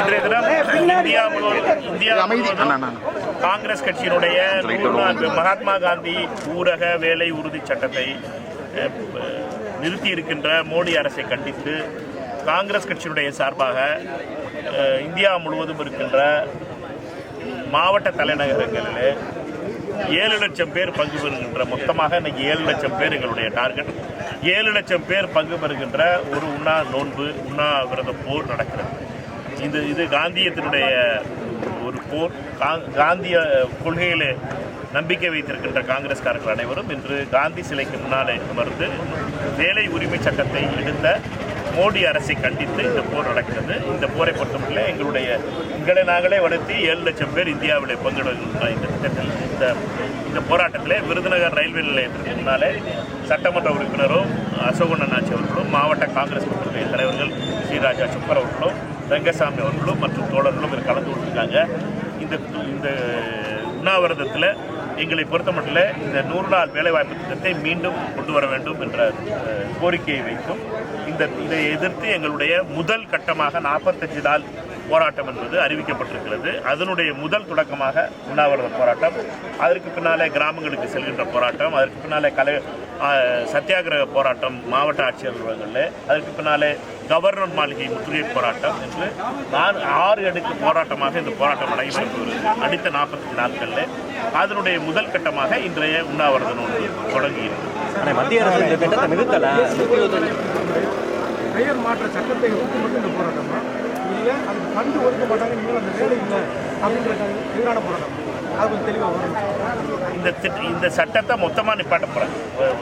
இன்றைய தினம் இந்தியா முழுவதும் இந்தியா காங்கிரஸ் கட்சியினுடைய மகாத்மா காந்தி ஊரக வேலை உறுதி சட்டத்தை நிறுத்தி இருக்கின்ற மோடி அரசை கண்டித்து காங்கிரஸ் கட்சியினுடைய சார்பாக இந்தியா முழுவதும் இருக்கின்ற மாவட்ட தலைநகரங்களில் ஏழு லட்சம் பேர் பங்கு பெறுகின்ற மொத்தமாக இன்னைக்கு ஏழு லட்சம் பேர் எங்களுடைய டார்கெட். ஏழு லட்சம் பேர் பங்கு பெறுகின்ற ஒரு உண்ணா நோன்பு உண்ணாவிரத போர் நடக்கிறது. இது இது காந்தியத்தினுடைய ஒரு போர். கா- காந்திய கொள்கையிலே நம்பிக்கை வைத்திருக்கின்ற காங்கிரஸ்காரர்கள் அனைவரும் இன்று காந்தி சிலைக்கு முன்னாலே அமர்ந்து வேலை உரிமை சட்டத்தை எடுத்த மோடி அரசை கண்டித்து இந்த போர் நடக்கிறது. இந்த போரை பொறுத்தமட்டில் எங்களுடைய எங்களை நாங்களே வளர்த்தி ஏழு லட்சம் பேர் இந்தியாவில் பங்கெடுக்கின்ற இந்த திட்டத்தில் இந்த இந்த போராட்டத்தில் விருதுநகர் ரயில்வே நிலையத்திற்கு முன்னாலே சட்டமன்ற உறுப்பினரும் அசோகன் ஆட்சி அவர்களும் மாவட்ட காங்கிரஸ் கட்சியினுடைய தலைவர்கள் ஸ்ரீராஜா சுப்பர் அவர்களும் ரங்கசாமி அவர்களும் மற்றும் தோழர்களும் இதில் கலந்து கொண்டிருக்காங்க. இந்த இந்த உண்ணாவிரதத்தில் எங்களை பொறுத்தமட்டில் இந்த நூறு நாள் வேலைவாய்ப்பு திட்டத்தை மீண்டும் கொண்டு வர வேண்டும் என்ற கோரிக்கையை வைக்கும். இந்த இதை எதிர்த்து எங்களுடைய முதல் கட்டமாக நாற்பத்தஞ்சு நாள் போராட்டம் என்பது அறிவிக்கப்பட்டிருக்கிறது. அதனுடைய முதல் தொடக்கமாக உண்ணாவிரத போராட்டம். அதற்கு பின்னாலே கிராமங்களுக்கு செல்கின்ற போராட்டம். அதற்கு பின்னாலே கலை சத்தியாகிரக போராட்டம் மாவட்ட ஆட்சியர் அலுவலகங்களில் அதற்கு பின்னாலே கவர்னர் மாளிகை முற்றுகை போராட்டம் என்று நான் ஆறு அடுக்கு போராட்டமாக இந்த போராட்டம் நடைபெற்று வருகிறது அடுத்த நாற்பத்தஞ்சு நாட்களில் அதனுடைய முதல் கட்டமாக இன்றைய உண்ணாவிரத நோன்பு தொடங்கியிருக்கிறது ஆனால் மத்திய அரசு இந்த திட்டத்தை நிறுத்தலை பெயர் மாற்ற சட்டத்தை இந்த போராட்டமா? இல்லை அதுக்கு ஃபண்டு ஒதுக்க மாட்டாங்க நீங்கள் அந்த வேலை இல்லை அப்படின்றது எதிரான போராட்டம். அது கொஞ்சம் தெளிவாக வரும். இந்த இந்த சட்டத்தை மொத்தமாக நிப்பாட்ட போகிறேன்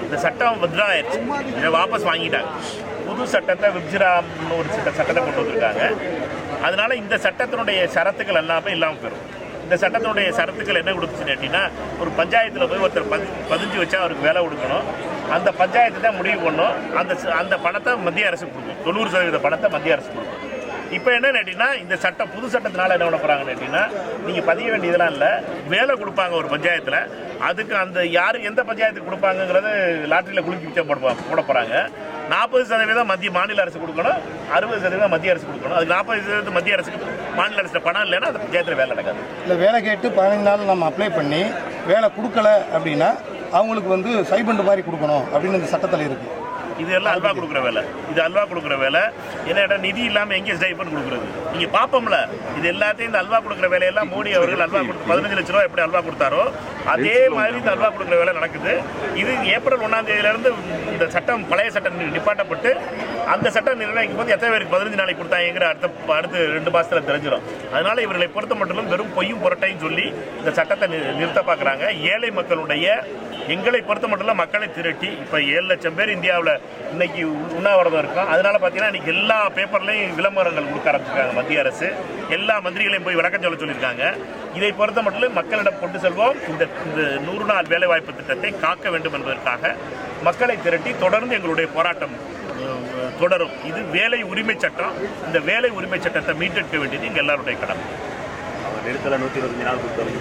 இந்த சட்டம் வித்ரா ஆயிடுச்சு இதை வாபஸ் வாங்கிட்டாங்க. புது சட்டத்தை விப்ஜிராம்னு ஒரு சட்ட சட்டத்தை கொண்டு வந்திருக்காங்க. அதனால இந்த சட்டத்தினுடைய சரத்துக்கள் எல்லாமே இல்லாமல் போயிடும் இந்த சட்டத்தினுடைய சரத்துக்கள் என்ன கொடுத்துச்சுன்னு கேட்டிங்கன்னா ஒரு பஞ்சாயத்தில் போய் ஒருத்தர் பதி பதிஞ்சு வச்சா அவருக்கு வேலை கொடுக்கணும். அந்த பஞ்சாயத்து தான் முடிவு பண்ணும். அந்த ச- அந்த பணத்தை மத்திய அரசு கொடுக்கும். தொண்ணூறு சதவீத பணத்தை மத்திய அரசு கொடுக்கும். இப்போ என்ன கேட்டிங்கன்னா இந்த சட்டம் புது சட்டத்தினால என்ன பண்ண போகிறாங்கன்னு கேட்டிங்கன்னா நீங்கள் பதிய வேண்டியதெல்லாம் இல்லை வேலை கொடுப்பாங்க ஒரு பஞ்சாயத்தில். அதுக்கு அந்த யார் எந்த பஞ்சாயத்துக்கு கொடுப்பாங்கங்கிறது லாட்டரியில் குலுக்கி வச்சா போட போட போகிறாங்க நாற்பது சதவீதம் மத்திய மாநில அரசு கொடுக்கணும். அறுபது சதவீதம் மத்திய அரசு கொடுக்கணும். அதுக்கு நாற்பது சதவீதம் மத்திய அரசுக்கு மாநில அரசு பணம் இல்லைன்னா அந்த பஞ்சாயத்தில் வேலை நடக்காது. இல்லை வேலை கேட்டு பதினைந்து நாள் நம்ம அப்ளை பண்ணி வேலை கொடுக்கல அப்படின்னா அவங்களுக்கு வந்து சைபண்டு மாதிரி கொடுக்கணும் அப்படின்னு இந்த சட்டத்தில் இருக்குது இது எல்லாம் அல்வா கொடுக்குற வேலை. இது அல்வா கொடுக்குற வேலை. என்ன நிதி இல்லாமல் எங்கே ஸ்டைஃபன் கொடுக்குறது. நீங்கள் பார்ப்போம்ல இது எல்லாத்தையும் இந்த அல்வா கொடுக்குற வேலையெல்லாம் மோடி அவர்கள் அல்வா கொடுத்து பதினஞ்சு லட்ச ரூபா எப்படி அல்வா கொடுத்தாரோ அதே மாதிரி இந்த அல்வா கொடுக்குற வேலை நடக்குது. இது ஏப்ரல் ஒன்றாம் தேதியிலேருந்து இந்த சட்டம் பழைய சட்டம் நிப்பாட்டப்பட்டு அந்த சட்டம் நிர்ணயிக்கும் போது எத்தனை பேருக்கு பதினஞ்சு நாளைக்கு கொடுத்தாங்கிற அடுத்த அடுத்து ரெண்டு மாசத்துல தெரிஞ்சிடும் அதனால இவர்களை பொறுத்த மட்டும் வெறும் பொய்யும் புரட்டையும் சொல்லி இந்த சட்டத்தை நிறுத்த பார்க்குறாங்க. ஏழை மக்களுடைய எங்களை பொறுத்த மட்டும் மக்களை திரட்டி இப்போ ஏழு லட்சம் பேர் இந்தியாவில் இன்னைக்கு உண்ணாவிரதம் இருக்கும். அதனால பார்த்தீங்கன்னா இன்னைக்கு எல்லா பேப்பர்லையும் விளம்பரங்கள் கொடுக்க ஆரம்பிச்சிருக்காங்க மத்திய அரசு. எல்லா மந்திரிகளையும் போய் விளக்கம் சொல்ல சொல்லியிருக்காங்க. இதை பொறுத்த மட்டும் மக்களிடம் கொண்டு செல்வோம். இந்த இந்த நூறு நாள் வேலைவாய்ப்பு திட்டத்தை காக்க வேண்டும் என்பதற்காக மக்களை திரட்டி தொடர்ந்து எங்களுடைய போராட்டம் தொடரும். இது வேலை உரிமை சட்டம். இந்த வேலை உரிமை சட்டத்தை மீட்டெடுக்க வேண்டியது எங்கள் எல்லாருடைய கடமை. நிறுத்தலை நூற்றி இருபத்தஞ்சு நாள் கொடுத்தாரு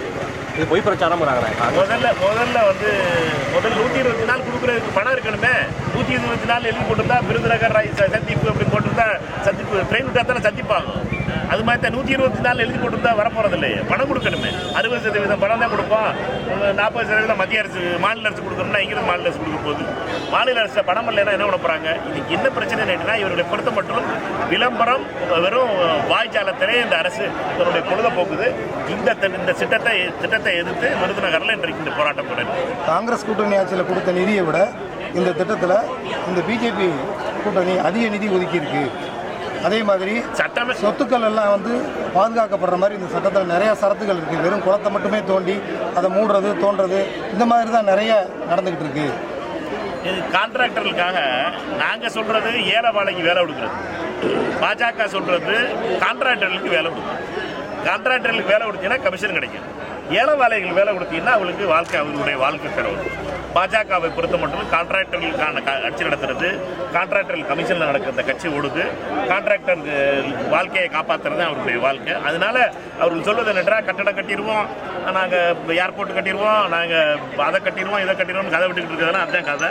இது பொய் பிரச்சாரம் பண்ணுறாங்க முதல்ல முதல்ல வந்து முதல் நூற்றி இருபத்தி நாள் கொடுக்குறதுக்கு பணம் இருக்கணுமே. நூற்றி இருபத்தி நாள் எழுதி போட்டிருந்தா விருதுநகர் சந்திப்பு அப்படி போட்டிருந்தா சந்திப்பு ட்ரெயின் விட்டா தானே சந்திப்பாங்க. அது மாதிரி தான் நூற்றி இருபத்தி நாள் எழுதி போட்டிருந்தா வரப்போறது இல்லையே. பணம் கொடுக்கணுமே. அறுபது சதவீதம் பணம் தான் கொடுப்போம். நாற்பது சதவீதம் மத்திய அரசு மாநில அரசு கொடுக்கணும்னா இங்கிருந்து மாநில அரசு கொடுக்க போகுது? மாநில அரசு பணம் இல்லைன்னா என்ன பண்ண போறாங்க? இதுக்கு என்ன பிரச்சனை கேட்டீங்கன்னா இவர்களை பொறுத்த மட்டும் விளம்பரம் வெறும் வாய்ஜாலத்திலே இந்த அரசு தன்னுடைய பொழுத போக்குது இந்த இந்த திட்டத்தை திட்டத்தை எதிர்த்து விருதுநகரில் இன்றைக்கு இந்த போராட்டம் தொடரும் காங்கிரஸ் கூட்டணி ஆட்சியில் கொடுத்த நிதியை விட இந்த திட்டத்தில் இந்த பிஜேபி கூட்டணி அதிக நிதி ஒதுக்கியிருக்கு. அதே மாதிரி சட்டமே சொத்துக்கள் எல்லாம் வந்து பாதுகாக்கப்படுற மாதிரி இந்த சட்டத்தில் நிறைய சரத்துகள் இருக்குது வெறும் குளத்தை மட்டுமே தோண்டி அதை மூடுறது தோன்றது இந்த மாதிரி தான் நிறைய நடந்துக்கிட்டு இருக்கு. இது கான்ட்ராக்டர்களுக்காக நாங்கள் சொல்கிறது ஏழை வாழைக்கு வேலை கொடுக்குறது. பாஜக சொல்கிறது கான்ட்ராக்டர்களுக்கு வேலை கொடுக்குறது. கான்ட்ராக்டர்களுக்கு வேலை கொடுத்தீங்கன்னா கமிஷன் கிடைக்கும். ஏழை வாழைகளுக்கு வேலை கொடுத்தீங்கன்னா அவங்களுக்கு வாழ்க்கை அவங்களுடைய வாழ்க்கை பெறவும். பாஜகவை பொறுத்த மட்டும் கான்ட்ராக்டர்களுக்கான கட்சி நடத்துறது கான்ட்ராக்டர்கள் கமிஷனில் நடக்கிற கட்சி ஓடுது. கான்ட்ராக்டர் வாழ்க்கையை காப்பாற்றுறது அவருடைய வாழ்க்கை. அதனால அவர்கள் சொல்வது என்னென்றா கட்டடம் கட்டிடுவோம் நாங்கள் ஏர்போர்ட் கட்டிடுவோம் நாங்கள் அதை கட்டிடுவோம் இதை கட்டிடுவோம் கதை விட்டுக்கிட்டு இருக்கிறதுனா அதுதான் கதை.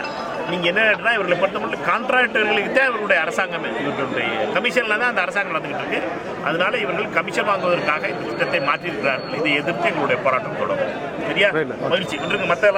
நீங்கள் என்ன இவர்களை பொறுத்த மட்டும் கான்ட்ராக்டர்களுக்கு தான் இவருடைய அரசாங்கம். இவர்களுடைய கமிஷனில் தான் அந்த அரசாங்கம் நடந்துகிட்டு இருக்கு. அதனால இவர்கள் கமிஷன் வாங்குவதற்காக இந்த திட்டத்தை மாற்றியிருக்கிறார்கள். இதை எதிர்த்து எங்களுடைய போராட்டம் தொடரும். சரியா? மகிழ்ச்சி. இன்றைக்கு மற்ற